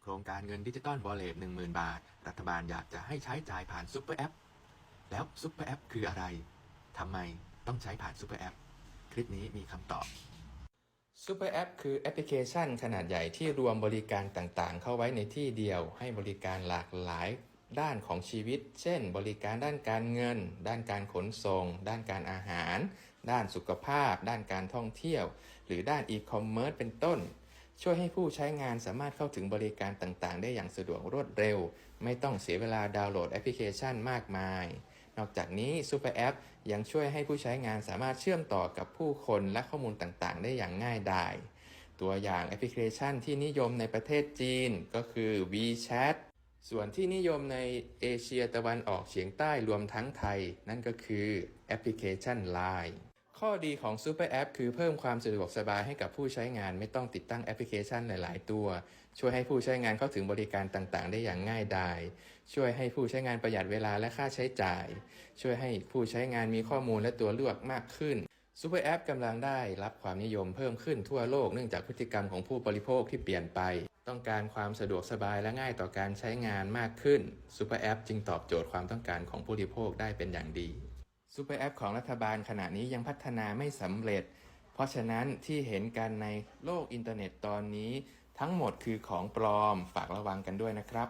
โครงการเงินดิจิตอลวอลเล็ต10,000บาท รัฐบาลอยากจะให้ใช้จ่ายผ่านซุปเปอร์แอป แล้วซุปเปอร์แอปคืออะไร ทำไมต้องใช้ผ่านซุปเปอร์แอป คลิปนี้มีคำตอบซูเปอร์แอปคือแอปพลิเคชันขนาดใหญ่ที่รวมบริการต่างๆ เข้าไว้ในที่เดียว ให้บริการหลากหลายด้านของชีวิต เช่น บริการด้านการเงิน ด้านการขนส่ง ด้านการอาหาร ด้านสุขภาพ ด้านการท่องเที่ยว หรือด้านอีคอมเมิร์ซเป็นต้น ช่วยให้ผู้ใช้งานสามารถเข้าถึงบริการต่างๆ ได้อย่างสะดวกรวดเร็ว ไม่ต้องเสียเวลาดาวน์โหลดแอปพลิเคชันมากมาย นอกจากนี้ซูเปอร์แอปยังช่วยให้ผู้ใช้งานสามารถเชื่อมต่อกับผู้คนและข้อมูลต่างๆ ได้อย่างง่ายดายตัวอย่างแอปพลิเคชันที่นิยมในประเทศจีนก็คือ WeChat ส่วนที่นิยมในเอเชียตะวันออกเฉียงใต้รวมทั้งไทย นั่นก็คือแอปพลิเคชัน Line ข้อดีของ Super App คือเพิ่มความสะดวกสบายให้กับผู้ใช้งานไม่ต้องติดตั้งแอปพลิเคชันหลาย ๆ ตัว ช่วยให้ผู้ใช้งานเข้าถึงบริการต่าง ๆ ได้อย่างง่ายดาย ช่วยให้ผู้ใช้งานประหยัดเวลาและค่าใช้จ่าย ช่วยให้ผู้ใช้งานมีข้อมูลและตัวเลือกมากขึ้นซูเปอร์แอปกำลังได้รับความนิยมเพิ่มขึ้นทั่วโลกเนื่องจากพฤติกรรมของผู้บริโภคที่เปลี่ยนไป ต้องการความสะดวกสบายและง่ายต่อการใช้งานมากขึ้นซูเปอร์แอปจึงตอบโจทย์ความต้องการของผู้บริโภคได้เป็นอย่างดี ซูเปอร์แอปของรัฐบาลขณะนี้ยังพัฒนาไม่สำเร็จ เพราะฉะนั้นที่เห็นกันในโลกอินเทอร์เน็ตตอนนี้ ทั้งหมดคือของปลอมฝากระวังกันด้วยนะครับ